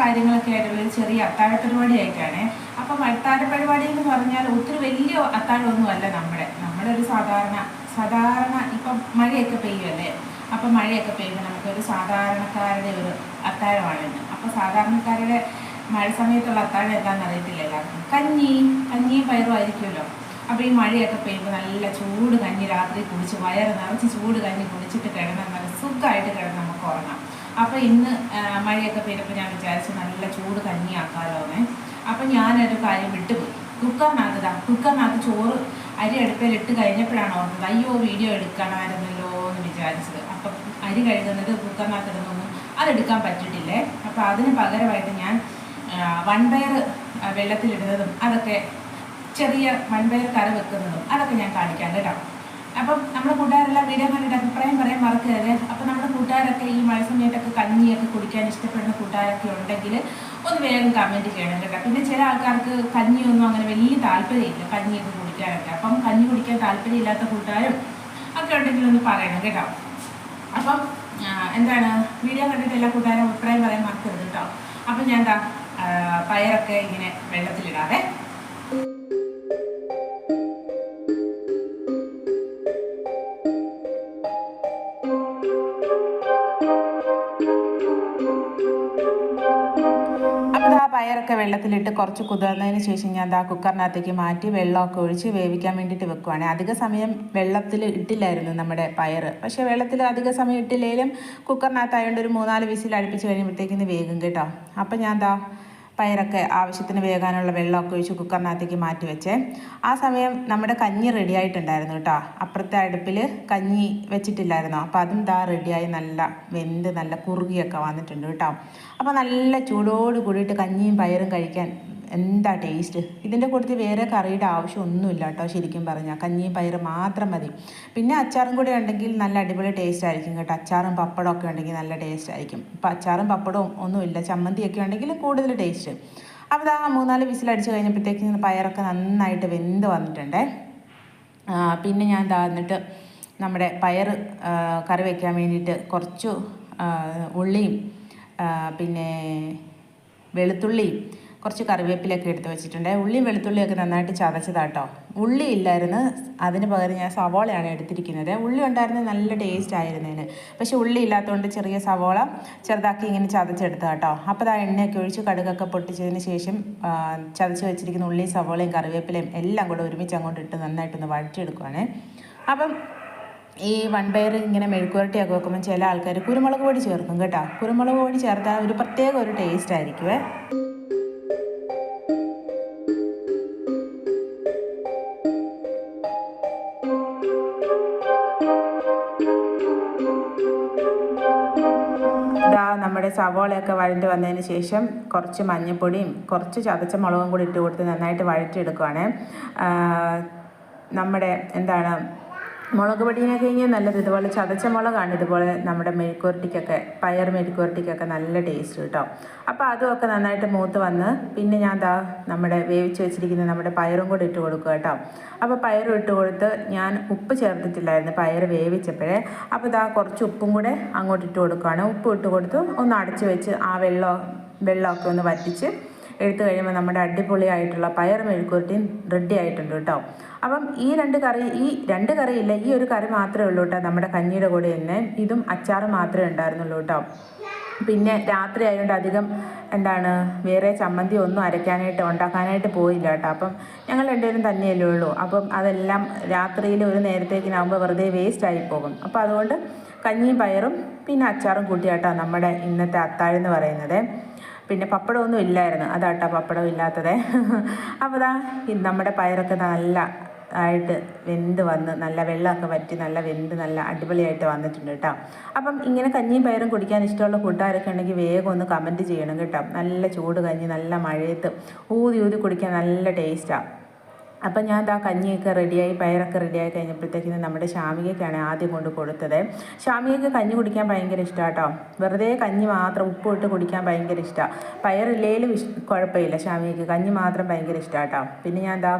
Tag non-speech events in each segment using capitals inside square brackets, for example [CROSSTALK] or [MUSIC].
കാര്യങ്ങളൊക്കെ ആയിട്ടുള്ള ഒരു ചെറിയ അത്താഴ പരിപാടി ആയിട്ടാണ് അപ്പം അത്താഴ പരിപാടി എന്ന് പറഞ്ഞാൽ ഒത്തിരി വലിയ അത്താഴമൊന്നും അല്ല നമ്മുടെ. നമ്മുടെ ഒരു സാധാരണ സാധാരണ ഇപ്പം മഴയൊക്കെ പെയ്യുമല്ലേ അപ്പം മഴയൊക്കെ പെയ്യുമ്പോൾ നമുക്കൊരു സാധാരണക്കാരുടെ ഒരു അത്താഴമാണ് അപ്പോൾ സാധാരണക്കാരുടെ മഴ സമയത്തുള്ള അത്താഴം എന്താണെന്ന് അറിയത്തില്ല എല്ലാവർക്കും. കഞ്ഞി കഞ്ഞിയും പയറും ആയിരിക്കുമല്ലോ. അപ്പോൾ ഈ മഴയൊക്കെ പെയ്യുമ്പോൾ നല്ല ചൂട് കഞ്ഞി രാത്രി കുടിച്ച് വയറ് നിറച്ച് ചൂട് കഞ്ഞി കുടിച്ചിട്ട് കിടന്നാൽ നല്ല സുഖമായിട്ട് കിടന്ന് നമുക്ക് ഉറങ്ങാം. അപ്പോൾ ഇന്ന് മഴയൊക്കെ പെയ്തപ്പോൾ ഞാൻ വിചാരിച്ചു നല്ല ചൂട് കഞ്ഞി ആക്കാലോന്നേ അപ്പം ഞാനൊരു കാര്യം വിട്ടുപോയി. കുക്കറിനകത്താ കുക്കറിനകത്ത് ചോറ് അരി അടുപ്പിൽ ഇട്ട് കഴിഞ്ഞപ്പോഴാണ് ഓർത്തത് അയ്യോ വീഡിയോ എടുക്കണമായിരുന്നല്ലോ എന്ന് വിചാരിച്ചത്. അപ്പം അരി കഴുകുന്നത് കുക്കറിനകത്ത് ഇടുന്നൊന്നും അതെടുക്കാൻ പറ്റിയിട്ടില്ലേ? അപ്പോൾ അതിന് പകരമായിട്ട് ഞാൻ വൺപയർ വെള്ളത്തിലിടുന്നതും അതൊക്കെ ചെറിയ വൺപയർ കറി വെക്കുന്നതും അതൊക്കെ ഞാൻ കാണിക്കാം കേട്ടോ. അപ്പം നമ്മുടെ കൂട്ടുകാരെല്ലാം വീഡിയോ കണ്ടിട്ട് അഭിപ്രായം പറയാൻ മറക്കരുത്. അപ്പം നമ്മുടെ കൂട്ടുകാരൊക്കെ ഈ മഴ സമയത്തൊക്കെ കഞ്ഞിയൊക്കെ കുടിക്കാൻ ഇഷ്ടപ്പെടുന്ന കൂട്ടുകാരൊക്കെ ഉണ്ടെങ്കിൽ ഒന്ന് വേഗം കമന്റ് ചെയ്യണം കേട്ടോ. പിന്നെ ചില ആൾക്കാർക്ക് കഞ്ഞിയൊന്നും അങ്ങനെ വലിയ താല്പര്യമില്ല കഞ്ഞിയൊക്കെ കുടിക്കാനൊക്കെ. അപ്പം കഞ്ഞി കുടിക്കാൻ താല്പര്യമില്ലാത്ത കൂട്ടുകാരും ഒക്കെ ഉണ്ടെങ്കിൽ ഒന്ന് പറയണം കേട്ടോ. അപ്പം എന്താണ്? വീഡിയോ കണ്ടിട്ട് എല്ലാ കൂട്ടുകാരും അഭിപ്രായം പറയാൻ മറക്കരുത് കേട്ടോ. അപ്പം ഞാൻ എന്താ പയറൊക്കെ ഇങ്ങനെ വെള്ളത്തിലിടാവേ. അപ്പോൾ ആ പയറൊക്കെ വെള്ളത്തിലിട്ട് കുറച്ച് കുതിർന്നതിന് ശേഷം ഞാൻ ദാ കുക്കറിനകത്തേക്ക് മാറ്റി വെള്ളമൊക്കെ ഒഴിച്ച് വേവിക്കാൻ വേണ്ടിയിട്ട് വെക്കുവാണ്. അധിക സമയം വെള്ളത്തിൽ ഇട്ടില്ലായിരുന്നു നമ്മുടെ പയർ പക്ഷേ വെള്ളത്തിൽ അധിക സമയം ഇട്ടില്ലെങ്കിലും കുക്കറിനകത്തായതുകൊണ്ട് ഒരു മൂന്നാൽ വിസിൽ അടുപ്പിച്ച് കഴിയുമ്പോഴത്തേക്കിന് വേഗം കേട്ടോ. അപ്പം ഞാൻ ദാ പയറൊക്കെ ആവശ്യത്തിന് വേകാനുള്ള വെള്ളമൊക്കെ ഒഴിച്ച് കുക്കറിനകത്തേക്ക് മാറ്റി വെച്ചേ. ആ സമയം നമ്മുടെ കഞ്ഞി റെഡി ആയിട്ടുണ്ടായിരുന്നു കേട്ടോ അപ്പുറത്തെ അടുപ്പിൽ കഞ്ഞി വെച്ചിട്ടില്ലായിരുന്നു? അപ്പോൾ അതും ദാ റെഡിയായി നല്ല വെന്ത് നല്ല കുറുകിയൊക്കെ വന്നിട്ടുണ്ട് കേട്ടോ അപ്പോൾ നല്ല ചൂടോട് കൂടിയിട്ട് കഞ്ഞിയും പയറും കഴിക്കാൻ എന്താ ടേസ്റ്റ് ഇതിന്റെ കൂട്ടത്തിൽ വേറെ കറിയുടെ ആവശ്യമൊന്നുമില്ല കേട്ടോ ശരിക്കും പറഞ്ഞാൽ കഞ്ഞിയും പയറ് മാത്രം മതി. പിന്നെ അച്ചാറും കൂടെ ഉണ്ടെങ്കിൽ നല്ല അടിപൊളി ടേസ്റ്റ് ആയിരിക്കും കേട്ടോ. അച്ചാറും പപ്പടവും ഒക്കെ ഉണ്ടെങ്കിൽ നല്ല ടേസ്റ്റ് ആയിരിക്കും. ഇപ്പം അച്ചാറും പപ്പടവും ഒന്നുമില്ല ചമ്മന്തിയൊക്കെ ഉണ്ടെങ്കിൽ കൂടുതൽ ടേസ്റ്റ് അപ്പോൾ ആ മൂന്നാൽ വിസിലടിച്ച് കഴിഞ്ഞപ്പോഴത്തേക്കും പയറൊക്കെ നന്നായിട്ട് വെന്ത് വന്നിട്ടുണ്ടേ. പിന്നെ ഞാൻ ഇതാ എന്നിട്ട് നമ്മുടെ പയർ കറി വയ്ക്കാൻ വേണ്ടിയിട്ട് കുറച്ച് ഉള്ളിയും പിന്നെ വെളുത്തുള്ളിയും കുറച്ച് കറിവേപ്പിലൊക്കെ എടുത്ത് വെച്ചിട്ടുണ്ട്. ഉള്ളിയും വെളുത്തുള്ളിയൊക്കെ നന്നായിട്ട് ചതച്ചതാട്ടോ. ഉള്ളി ഇല്ലായിരുന്നു. അതിന് പകരം ഞാൻ സവോളയാണ് എടുത്തിരിക്കുന്നത്. ഉള്ളി ഉണ്ടായിരുന്നത് നല്ല ടേസ്റ്റ് ആയിരുന്നതിന് പക്ഷേ ഉള്ളി ഇല്ലാത്തതുകൊണ്ട് ചെറിയ സവോള ചെറുതാക്കി ഇങ്ങനെ ചതച്ചെടുത്ത കേട്ടോ അപ്പോൾ ആ എണ്ണയൊക്കെ ഒഴിച്ച് കടുകൊക്കെ പൊട്ടിച്ചതിന് ശേഷം ചതച്ച് വെച്ചിരിക്കുന്ന ഉള്ളിയും സവോളയും കറിവേപ്പിലയും എല്ലാം കൂടെ ഒരുമിച്ച് അങ്ങോട്ട് ഇട്ട് നന്നായിട്ടൊന്ന് വഴറ്റിയെടുക്കുവാണേ. അപ്പം ഈ വൺ ബയർ ഇങ്ങനെ മെഴുക്കുവരട്ടിയൊക്കെ വെക്കുമ്പോൾ ചില ആൾക്കാർ കുരുമുളക് പൊടി ചേർക്കും കേട്ടോ. കുരുമുളക് പൊടി ചേർത്താൽ ഒരു പ്രത്യേക ഒരു ടേസ്റ്റ് ആയിരിക്കുമേ സവോളയൊക്കെ വഴണ്ട് വന്നതിന് ശേഷം കുറച്ച് മഞ്ഞൾപ്പൊടിയും കുറച്ച് ചതച്ച മുളകും കൂടി ഇട്ട് കൊടുത്ത് നന്നായിട്ട് വഴറ്റിയെടുക്കുവാണ്. നമ്മുടെ എന്താണ് മുളക് പൊടിയെ കഴിഞ്ഞാൽ നല്ലത് ഇതുപോലെ ചതച്ച മുളകാണ് ഇതുപോലെ നമ്മുടെ മെഴുക്കുവരട്ടിക്കൊക്കെ പയർ മെഴുക്കുവരട്ടിക്കൊക്കെ നല്ല ടേസ്റ്റ് കേട്ടോ അപ്പോൾ അതുമൊക്കെ നന്നായിട്ട് മൂത്ത് വന്ന് പിന്നെ ഞാൻ ദാ നമ്മുടെ വേവിച്ച് വെച്ചിരിക്കുന്ന നമ്മുടെ പയറും കൂടി ഇട്ട് കൊടുക്കുക കേട്ടോ അപ്പോൾ പയറും ഇട്ട് കൊടുത്ത് ഞാൻ ഉപ്പ് ചേർത്തിട്ടില്ലായിരുന്നു പയർ വേവിച്ചപ്പോഴേ. അപ്പോൾ ദാ കുറച്ച് ഉപ്പും കൂടെ അങ്ങോട്ട് ഇട്ട് കൊടുക്കുകയാണ്. ഉപ്പ് ഇട്ട് കൊടുത്ത് ഒന്ന് അടച്ച് വെച്ച് ആ വെള്ളം വെള്ളമൊക്കെ ഒന്ന് വറ്റിച്ച് എടുത്തു കഴിയുമ്പോൾ നമ്മുടെ അടിപൊളിയായിട്ടുള്ള പയർ മെഴുക്കുവരട്ടിയും റെഡി ആയിട്ടുണ്ട് കേട്ടോ അപ്പം ഈ രണ്ട് കറി ഈ രണ്ട് കറി ഇല്ല ഈ ഒരു കറി മാത്രമേ ഉള്ളൂ കേട്ടോ നമ്മുടെ കഞ്ഞിയുടെ കൂടെ തന്നെ ഇതും അച്ചാറ് മാത്രമേ ഉണ്ടായിരുന്നുള്ളൂ കേട്ടോ പിന്നെ രാത്രി ആയതുകൊണ്ട് അധികം എന്താണ് വേറെ ചമ്മന്തി ഒന്നും അരയ്ക്കാനായിട്ട് ഉണ്ടാക്കാനായിട്ട് പോയില്ല കേട്ടോ അപ്പം ഞങ്ങൾ രണ്ടുപേരും തന്നെയല്ലേ ഉള്ളൂ. അപ്പം അതെല്ലാം രാത്രിയിൽ ഒരു നേരത്തേക്കിനാകുമ്പോൾ വെറുതെ വേസ്റ്റ് ആയി പോകും. അപ്പോൾ അതുകൊണ്ട് കഞ്ഞിയും പയറും പിന്നെ അച്ചാറും കൂട്ടിയാട്ടോ നമ്മുടെ ഇന്നത്തെ അത്താഴം എന്ന് പറയുന്നത്. പിന്നെ പപ്പടമൊന്നും ഇല്ലായിരുന്നു. അതാട്ടോ പപ്പടം ഇല്ലാത്തത്. [LAUGHS] അപ്പോൾ ദാ നമ്മുടെ പയറൊക്കെ നല്ല ആയിട്ട് വെന്ത് വന്ന് നല്ല വെള്ളമൊക്കെ വറ്റി നല്ല വെന്ത് നല്ല അടിപൊളിയായിട്ട് വന്നിട്ടുണ്ട് കേട്ടോ. അപ്പം ഇങ്ങനെ കഞ്ഞിയും പയറും കുടിക്കാൻ ഇഷ്ടമുള്ള കൂട്ടുകാരൊക്കെ ഉണ്ടെങ്കിൽ വേഗം ഒന്ന് കമന്റ് ചെയ്യണം കേട്ടോ. നല്ല ചൂട് കഞ്ഞി നല്ല മഴയത്ത് ഊതി ഊതി കുടിക്കാൻ നല്ല ടേസ്റ്റാണ് അപ്പം ഞാൻ ആ കഞ്ഞിയൊക്കെ റെഡിയായി പയറൊക്കെ റെഡിയായി കഴിഞ്ഞപ്പോഴത്തേക്കിന് നമ്മുടെ ഷാമികയ്ക്കാണ് ആദ്യം കൊണ്ട് കൊടുത്തത്. ഷാമികയ്ക്ക് കഞ്ഞി കുടിക്കാൻ ഭയങ്കര ഇഷ്ടമാണ് കേട്ടോ വെറുതെ കഞ്ഞി മാത്രം ഉപ്പ് ഇട്ട് കുടിക്കാൻ ഭയങ്കര ഇഷ്ടമാണ് പയറില്ലേലും കുഴപ്പമില്ല ഷാമികയ്ക്ക് കഞ്ഞി മാത്രം ഭയങ്കര ഇഷ്ടമാണ് കേട്ടോ പിന്നെ ഞാൻ എന്താ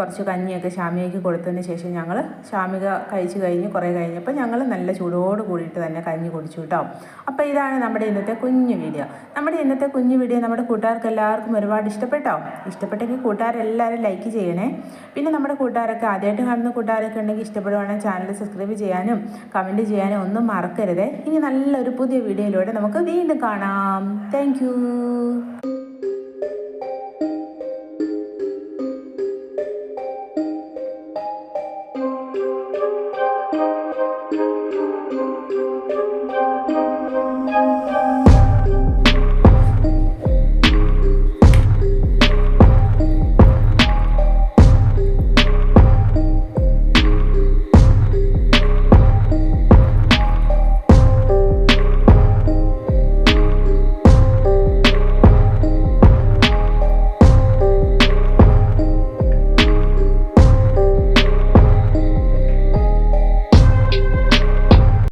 കുറച്ച് കഞ്ഞിയൊക്കെ ശാമികയ്ക്ക് കൊടുത്തതിന് ശേഷം ഞങ്ങൾ ശാമിക കഴിച്ചു കഴിഞ്ഞ് കുറേ കഴിഞ്ഞപ്പോൾ ഞങ്ങൾ നല്ല ചൂടോട് കൂടിയിട്ട് തന്നെ കഞ്ഞി കുടിച്ചു കേട്ടോ. അപ്പോൾ ഇതാണ് നമ്മുടെ ഇന്നത്തെ കുഞ്ഞു വീഡിയോ. നമ്മുടെ ഇന്നത്തെ കുഞ്ഞു വീഡിയോ നമ്മുടെ കൂട്ടുകാർക്ക് എല്ലാവർക്കും ഒരുപാട് ഇഷ്ടപ്പെട്ടോ? ഇഷ്ടപ്പെട്ടെങ്കിൽ കൂട്ടുകാരെല്ലാവരും ലൈക്ക് ചെയ്യണേ. പിന്നെ നമ്മുടെ കൂട്ടുകാരൊക്കെ ആദ്യമായിട്ട് കാണുന്ന കൂട്ടുകാരൊക്കെ ഉണ്ടെങ്കിൽ ഇഷ്ടപ്പെടുവാണെങ്കിൽ ചാനൽ സബ്സ്ക്രൈബ് ചെയ്യാനും കമന്റ് ചെയ്യാനും ഒന്നും മറക്കരുത്. ഇനി നല്ലൊരു പുതിയ വീഡിയോയിലൂടെ നമുക്ക് വീണ്ടും കാണാം. താങ്ക്